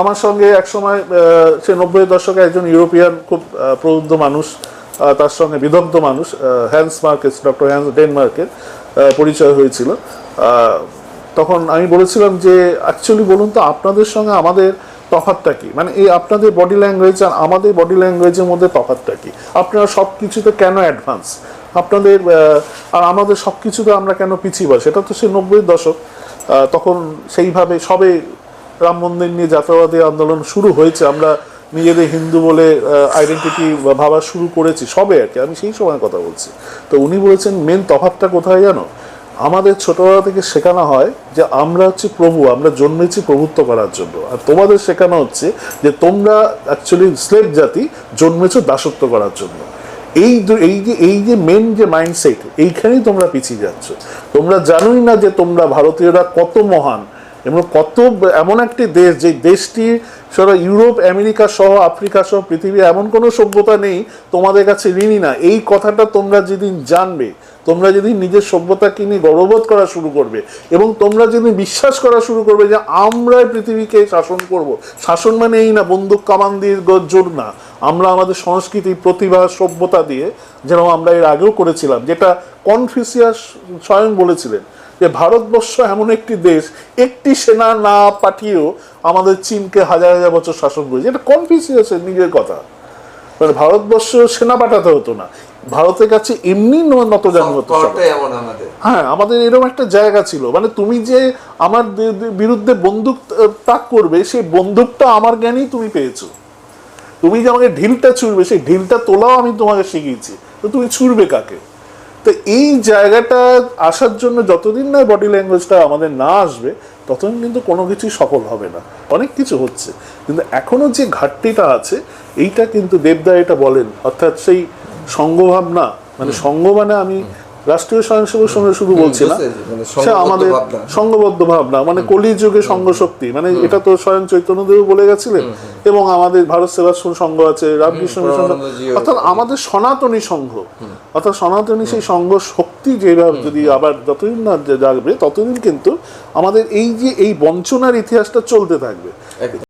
আমার সঙ্গে একসময় সে নব্বই দশকে একজন ইউরোপিয়ান খুব প্রবুদ্ধ মানুষ তার সঙ্গে বিদগ্ধ মানুষ হ্যান্স মার্কেস, ডক্টর হ্যান্স ডেনমার্কের পরিচয় হয়েছিল। তখন আমি বলেছিলাম যে অ্যাকচুয়ালি বলুন তো, আপনাদের সঙ্গে আমাদের তফাতটা কি? মানে এই আপনাদের বডি ল্যাঙ্গুয়েজ আর আমাদের বডি ল্যাঙ্গুয়েজের মধ্যে তফাতটা কি? আপনারা সব কিছুতে কেন অ্যাডভান্স আপনাদের আর আমাদের সব কিছুতে আমরা কেন পিছিয়ে পাই সেটা তো সে নব্বই দশক তখন সেইভাবে সবে রাম মন্দির নিয়ে জাতীয়বাদী আন্দোলন শুরু হয়েছে, আমরা নিজেদের হিন্দু বলে আইডেন্টিটি ভাবা শুরু করেছি, সবে আর কি, আমি সেই সময় কথা বলছি। তো উনি বলেছেন, মেন তফাতটা কোথায় জানো? আমাদের ছোটবেলা থেকে শেখানো হয় যে আমরা হচ্ছে প্রভু, আমরা জন্মেছি প্রভুত্ব করার জন্য। আর তোমাদের শেখানো হচ্ছে যে তোমরা অ্যাকচুয়ালি স্লেভ জাতি, জন্মেছো দাসত্ব করার জন্য। এই এই যে এই যে মেন যে মাইন্ডসেট এইখানেই তোমরা পিছিয়ে যাচ্ছ। তোমরা জানোই না যে তোমরা ভারতীয়রা কত মহান এবং কত এমন একটি দেশ যে দেশটি সারা ইউরোপ, আমেরিকা সহ আফ্রিকা সহ পৃথিবীর এমন কোনো সভ্যতা নেই, তোমাদের কাছে ঋণী না। এই কথাটা তোমরা যেদিন জানবে, তোমরা যেদিন নিজের সভ্যতাকে নিয়ে গর্ববোধ করা শুরু করবে এবং তোমরা যেদিন বিশ্বাস করা শুরু করবে যে আমরাই পৃথিবীকে শাসন করব। শাসন মানে এই না, বন্দুক কামান দিয়ে গ- জোর না। আমরা আমাদের সংস্কৃতি প্রতিভা, সভ্যতা দিয়ে, যেন আমরা এর আগেও করেছিলাম, যেটা কনফিউসিয়াস স্বয়ং বলেছিলেন যে ভারতবর্ষ এমন একটি দেশ একটি সেনা না পাঠিয়েও আমাদের চীনকে হাজার হাজার বছর শাসন করেছে। এটা কনফিউসিয়াসের নিজের কথা। মানে ভারতবর্ষ সেনা পাঠাতে হতো না। ভারতের কাছে এমনি ন- নতজানু হতো হ্যাঁ আমাদের এরকম একটা জায়গা ছিল। মানে তুমি যে আমার বিরুদ্ধে বন্দুক তাক করবে সেই বন্দুকটা আমার জ্ঞানেই তুমি পেয়েছ। তুমি যে আমাকে ঢিলটা ছুড়বে সেই ঢিলটা তোলাও আমি তোমাকে শিখিয়েছি। তো তুমি ছুড়বে কাকে? তো এই জায়গাটা আসার জন্য যতদিন না বডি ল্যাঙ্গুয়েজটা আমাদের না আসবে ততদিন কিন্তু কোনো কিছুই সফল হবে না। অনেক কিছু হচ্ছে। কিন্তু এখনও যে ঘাটতিটা আছে এইটা কিন্তু দেবদা এটা বলেন অর্থাৎ সেই সঙ্গভাবনা মানে সঙ্গ মানে আমি রাষ্ট্রীয় স্বয়ংসেবক সঙ্গে শুধু বলছি না। মানে সে আমাদের সংঘবদ্ধ ভাবনা। মানে কলি যুগে সংঘ শক্তি মানে এটা তো স্বয়ং চৈতন্যদেব বলে গেছিলেন। এবং আমাদের ভারত সেবাশ্রম সংঘ আছে রামকৃষ্ণ মিশন অর্থাৎ আমাদের সনাতনী সংঘ। অর্থাৎ সনাতনী সেই সংঘ শক্তি যেভাবে যদি আবার যতদিন না জাগবে ততদিন কিন্তু আমাদের এই যে এই বঞ্চনার ইতিহাসটা চলতে থাকবে।